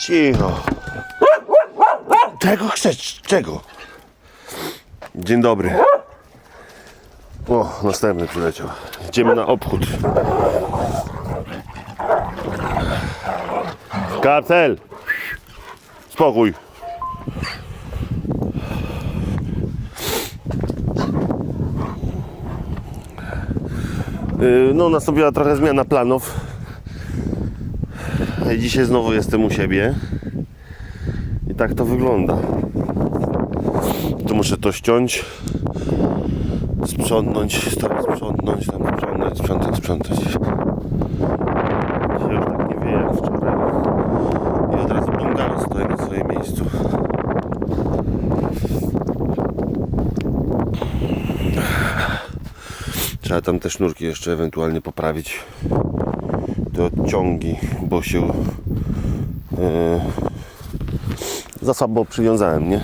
Cicho. Czego chcesz? Czego? Dzień dobry. O, następny przyleciał. Idziemy na obchód. Kartel! Spokój. Yy, No, nastąpiła trochę zmiana planów. Dzisiaj znowu jestem u siebie. I tak to wygląda. Tu muszę to ściąć, sprzątnąć, tam sprzątnąć, tam sprzątnąć, sprzątać, sprzątać. Dzisiaj już tak nie wie jak wczoraj. I od razu bungalow stoi na swoim miejscu. Trzeba tam te sznurki jeszcze ewentualnie poprawić. Te odciągi, bo się e, za słabo przywiązałem, nie?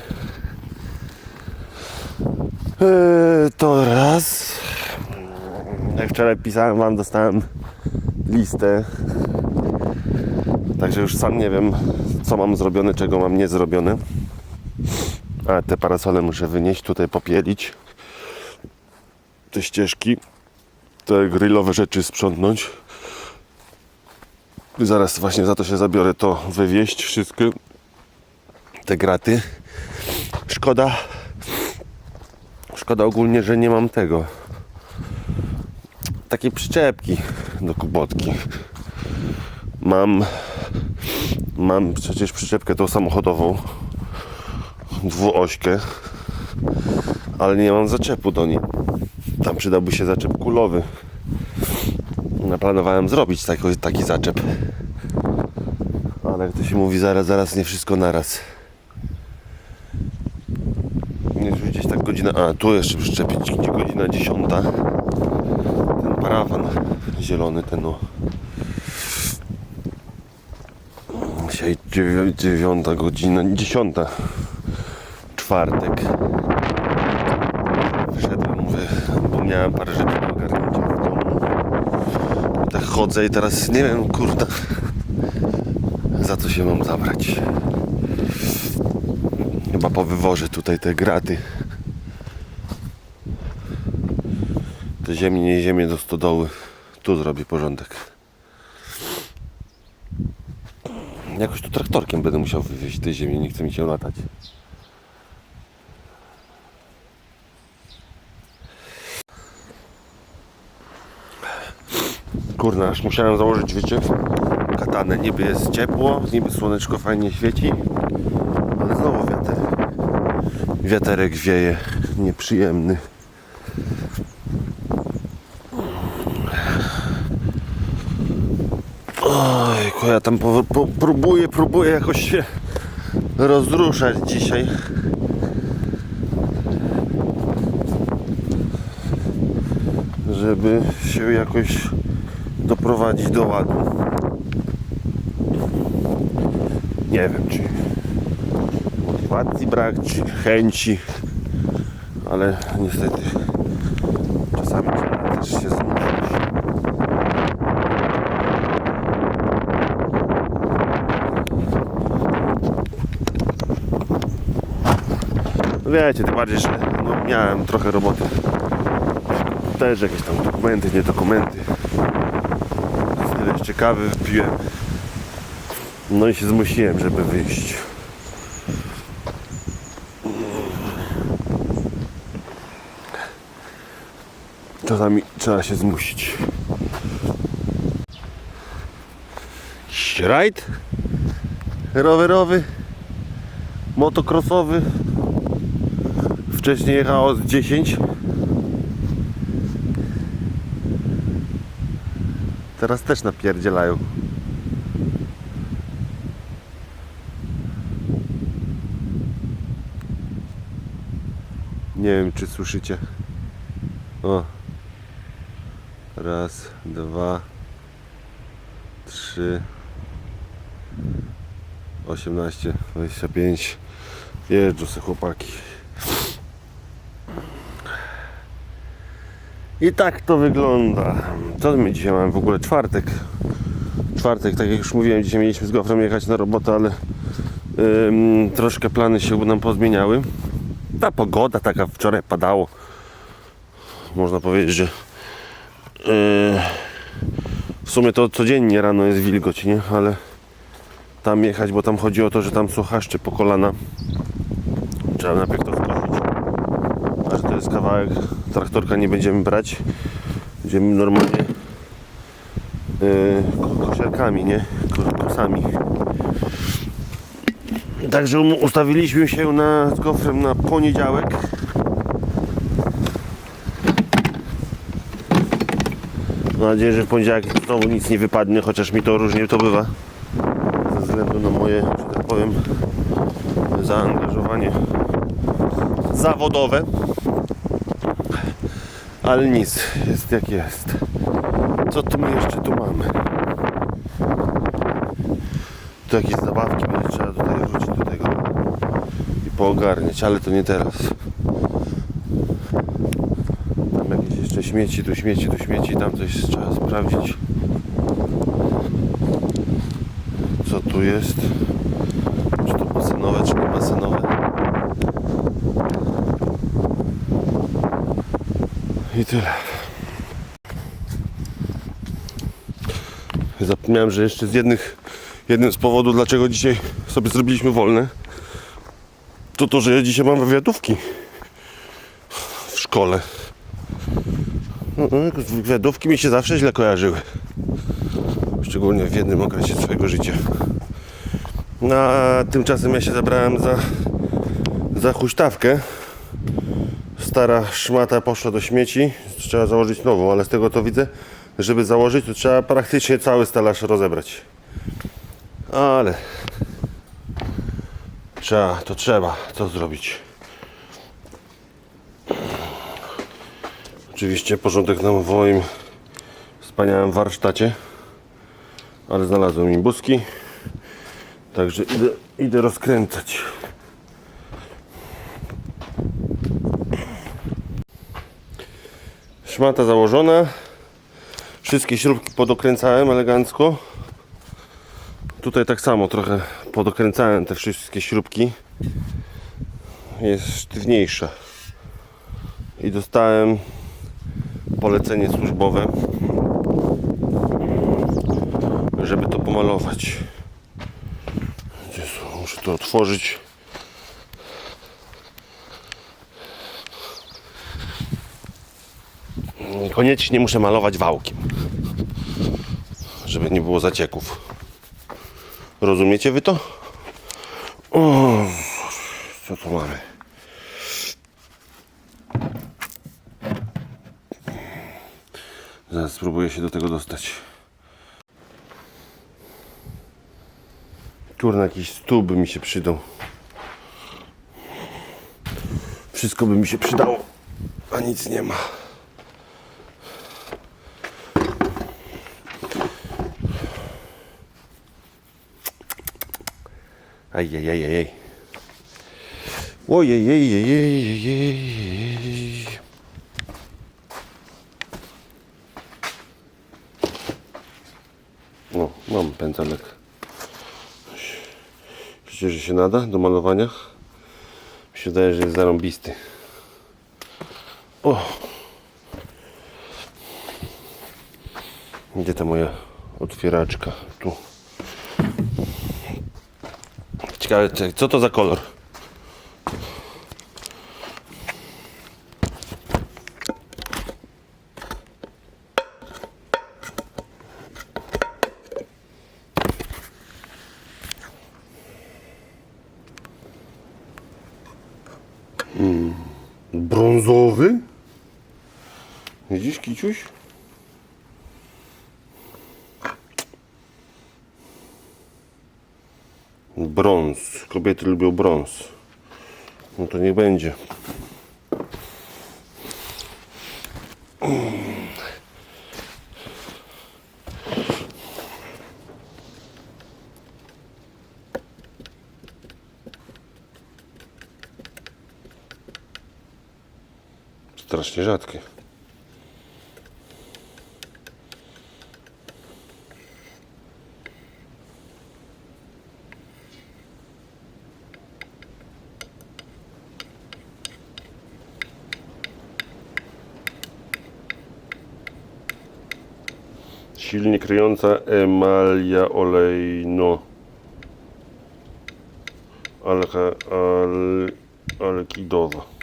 E, to raz. Jak wczoraj pisałem wam, dostałem listę. Także już sam nie wiem, co mam zrobione, czego mam nie zrobione. A te parasole muszę wynieść, tutaj popielić. Te ścieżki, te grillowe rzeczy sprzątnąć. Zaraz właśnie za to się zabiorę, to wywieźć wszystkie te graty. Szkoda, szkoda ogólnie, że nie mam tego. Takiej przyczepki do kubotki. Mam, mam przecież przyczepkę tą samochodową, dwuośkę, ale nie mam zaczepu do niej. Tam przydałby się zaczep kulowy. Naplanowałem zrobić taki, taki zaczep. Ale jak to się mówi, zaraz, zaraz, nie wszystko naraz. Jest już gdzieś tak godzina. A, tu jeszcze przyczepić, gdzie godzina 10. Ten parawan zielony, ten o. Dzisiaj dziewią- dziewiąta godzina, dziesiąta. Czwartek. Wyszedłem, mówię, bo miałem parę rzeczy do ogarnięcia w domu. Tak chodzę i teraz nie wiem, kurde, za co się mam zabrać. Chyba powywożę tutaj te graty. Te ziemi, nie ziemię do stodoły. Tu zrobię porządek. Jakoś tu traktorkiem będę musiał wywieźć tej ziemi, nie chce mi się latać. Kurna, aż musiałem założyć, wiecie, katanę. Niby jest ciepło, niby słoneczko fajnie świeci, ale znowu wiaterek. Wiaterek wieje, nieprzyjemny. Ojku, ja tam po, po, próbuję, próbuję jakoś się rozruszać dzisiaj. Żeby się jakoś doprowadzić do ładu. Nie wiem, czy motywacji brak, czy chęci, ale niestety czasami trzeba też się zmusić. No wiecie, tym bardziej, że no, miałem trochę roboty. Też jakieś tam dokumenty, nie dokumenty. Jeszcze kawy wypiłem. No i się zmusiłem, żeby wyjść. Czasami trzeba się zmusić. Rajd rowerowy, motocrossowy. Wcześniej jechało z 10. Teraz też napierdzielają. Nie wiem czy słyszycie. O. Raz, dwa, trzy, osiemnaście, dwadzieścia pięć. Jeżdżą se chłopaki. I tak to wygląda. Co my dzisiaj mamy w ogóle? Czwartek. czwartek, tak jak już mówiłem, dzisiaj mieliśmy z Gofrem jechać na robotę, ale ym, troszkę plany się nam pozmieniały. Ta pogoda taka wczoraj padało. Można powiedzieć, że yy, w sumie to codziennie rano jest wilgoć, nie? Ale tam jechać, bo tam chodzi o to, że tam słuchaszczy po kolana. Trzeba najpierw to wkosić. A że to jest kawałek, traktorka nie będziemy brać. Będziemy normalnie yy, nie? Ko- Kosami. Także um- ustawiliśmy się na, z gofrem na poniedziałek. Mam nadzieję, że w poniedziałek znowu nic nie wypadnie, chociaż mi to różnie to bywa. Ze względu na moje, że tak powiem, zaangażowanie zawodowe. Ale nic, jest jak jest. Co tu my jeszcze tu mamy? Tu jakieś zabawki będzie trzeba tutaj wrócić do tego i poogarniać, ale to nie teraz. Tam jakieś jeszcze śmieci, tu śmieci, tu śmieci, tam coś trzeba sprawdzić. Co tu jest? Czy to basenowe, czy nie basenowe? I tyle. Zapomniałem, że jeszcze z jednych, jednym z powodów, dlaczego dzisiaj sobie zrobiliśmy wolne, to to, że ja dzisiaj mam wywiadówki w szkole. No, no, wywiadówki mi się zawsze źle kojarzyły. Szczególnie w jednym okresie swojego życia. No, a tymczasem ja się zabrałem za, za huśtawkę. Stara szmata poszła do śmieci. Trzeba założyć nową, ale z tego to widzę, żeby założyć, to trzeba praktycznie cały stelaż rozebrać. Ale trzeba, to trzeba, co zrobić. Oczywiście porządek na moim wspaniałym warsztacie, ale znalazłem imbuski, także idę, idę rozkręcać. Szmata założona, wszystkie śrubki podokręcałem elegancko. Tutaj tak samo trochę podokręcałem te wszystkie śrubki. Jest sztywniejsza. I dostałem polecenie służbowe, żeby to pomalować. Muszę to otworzyć. Koniecznie muszę malować wałkiem, żeby nie było zacieków. Rozumiecie wy to? O, co tu mamy? Zaraz spróbuję się do tego dostać. Kurna, jakiś stół by mi się przydał. Wszystko by mi się przydało, a nic nie ma. Ajajajajaj. Ojejejejejejej. No, mam pędzelek. Myślicie, że się nada do malowania? Mi się wydaje, że jest zarąbisty. O! Gdzie ta moja otwieraczka? Tu. Ciekawe, co to za kolor? Kobiety lubią brąz. No to niech będzie. Strasznie rzadkie. Silnie kryjąca emalia olejno. Alka, al, alkidowa.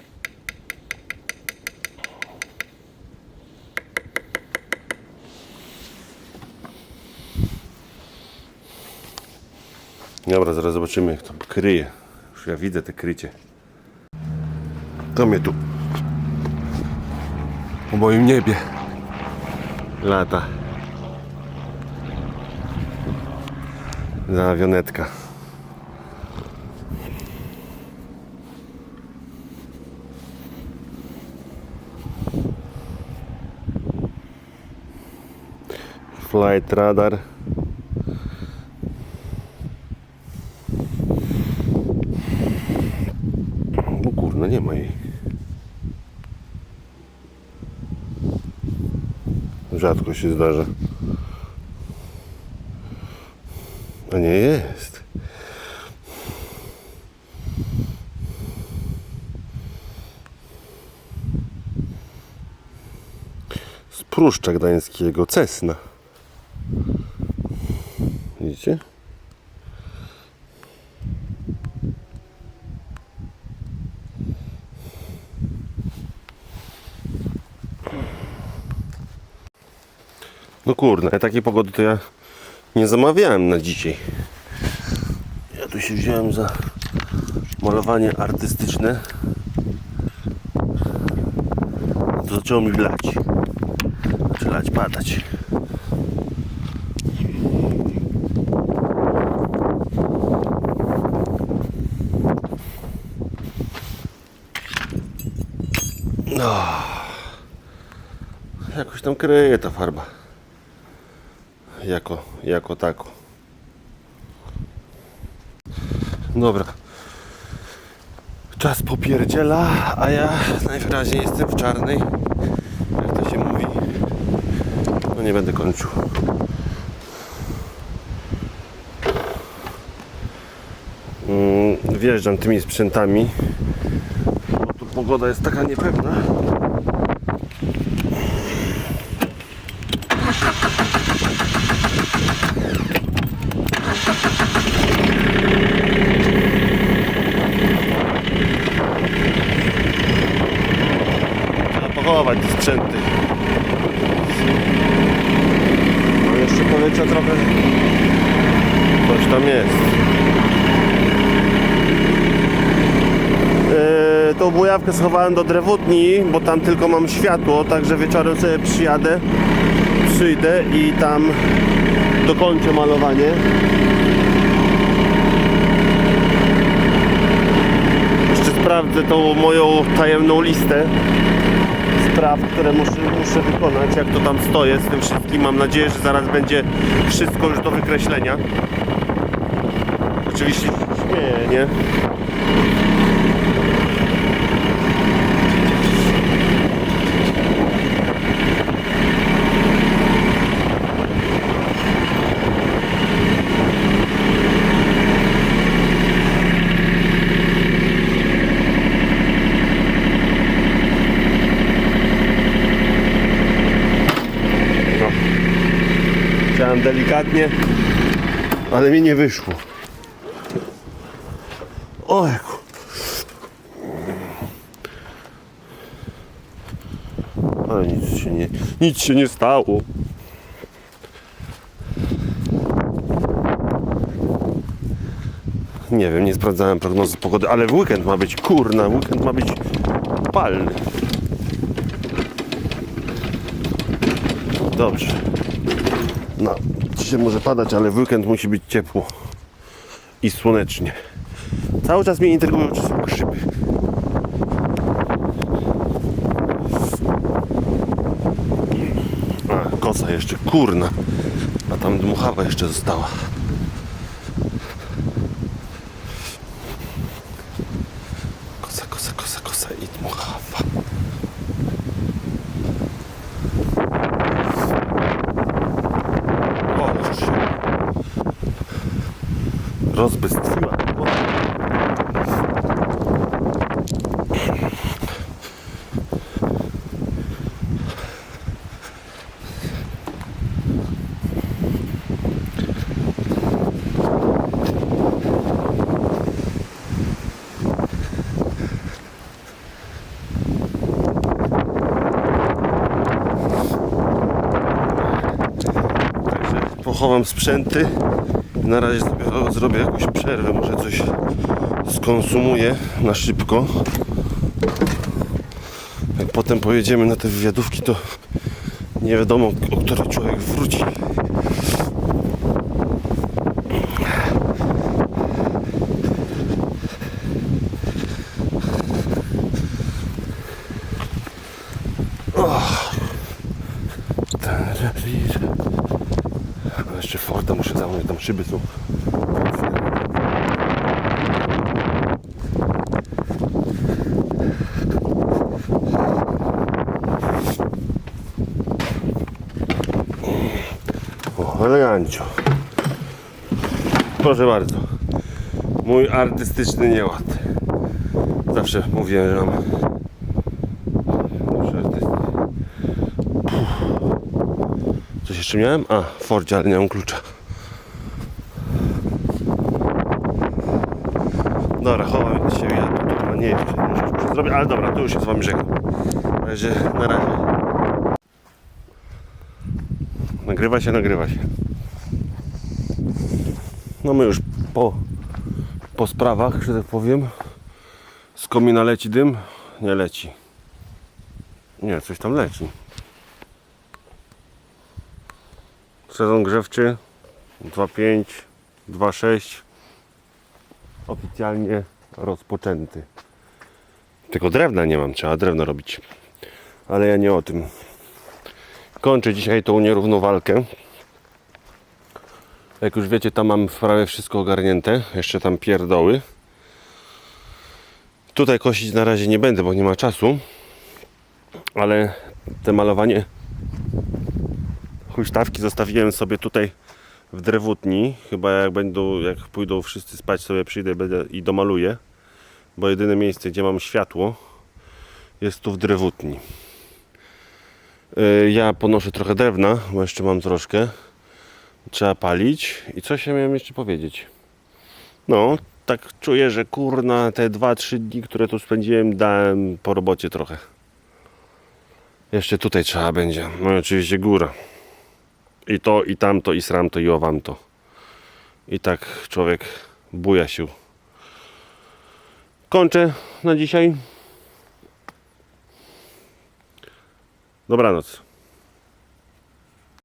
Dobra, zaraz zobaczymy jak to kryje. Już ja widzę te krycie. To mnie tu po moim niebie lata. Zawionetka. Flight radar. O kurna, nie ma jej. Rzadko się zdarza. A nie jest. Z Pruszcza Gdańskiego, Cesna. Widzicie? No kurde, takiej pogody to ja nie zamawiałem na dzisiaj. Ja tu się wziąłem za malowanie artystyczne. To zaczęło mi lać. Znaczy lać, padać. No. Jakoś tam kryje ta farba jako, jako tako. Dobra. Czas popierdziela, a ja najwyraźniej jestem w czarnej. Jak to się mówi. Nie będę kończył. Mm, Wjeżdżam tymi sprzętami. Bo tu pogoda jest taka niepewna. Trzeba pochować te sprzęty. No jeszcze powietrza trochę. Coś tam jest. Yy, tą bujawkę schowałem do drewutni, bo tam tylko mam światło, także wieczorem sobie przyjadę, przyjdę i tam dokończę malowanie. Jeszcze sprawdzę tą moją tajemną listę spraw, które muszę, muszę wykonać, jak to tam stoję z tym wszystkim. Mam nadzieję, że zaraz będzie wszystko już do wykreślenia. Oczywiście się śmieję, nie? No. Delikatnie, ale mi nie wyszło. Ojku. Ale nic się nie, nic się nie stało. Nie wiem, nie sprawdzałem prognozy pogody, ale w weekend ma być, kurna, weekend ma być palny. Dobrze. No, dzisiaj może padać, ale w weekend musi być ciepło i słonecznie. Cały czas mnie interesują, czy są grzyby. A, kosa jeszcze, kurna. A tam dmuchawa jeszcze została. Kosa, kosa, kosa, kosa i dmuchawa. O. pochowam sprzęty. Na razie sobie zrobię jakąś przerwę, może coś skonsumuję na szybko. Jak potem pojedziemy na te wywiadówki, to nie wiadomo, o który człowiek wróci. A Jeszcze Forda muszę zamówić, tam szyby są. Elegancio. Proszę bardzo. Mój artystyczny nieład. Zawsze mówiłem, że mam jeszcze miałem? A, w Fordzie, ale nie mam klucza. Dobra, chowam się ja tu chyba nie jedną rzecz muszę zrobić, ale dobra, to już się z wami żegnam. Na razie, na razie. Nagrywa się, nagrywa się. No my już po, po sprawach, że tak powiem. Z komina leci dym? Nie leci. Nie, coś tam leci. Sezon grzewczy 2.5, 2.6 oficjalnie rozpoczęty. Tylko drewna nie mam, trzeba drewno robić. Ale ja nie o tym. Kończę dzisiaj tą nierówną walkę. Jak już wiecie, tam mam prawie wszystko ogarnięte. Jeszcze tam pierdoły. Tutaj kosić na razie nie będę, bo nie ma czasu. Ale te malowanie huśtawki zostawiłem sobie tutaj w drewutni. Chyba jak będą, jak pójdą wszyscy spać, sobie przyjdę i domaluję. Bo jedyne miejsce, gdzie mam światło, jest tu w drewutni. Yy, Ja ponoszę trochę drewna, bo jeszcze mam troszkę. Trzeba palić. I coś ja miałem jeszcze powiedzieć. No, tak czuję, że kurna te 2-3 dni, które tu spędziłem, dałem po robocie trochę. Jeszcze tutaj trzeba będzie. No i oczywiście góra. I to, i tamto, i sramto, i owamto. I tak człowiek buja się. Kończę na dzisiaj. Dobranoc.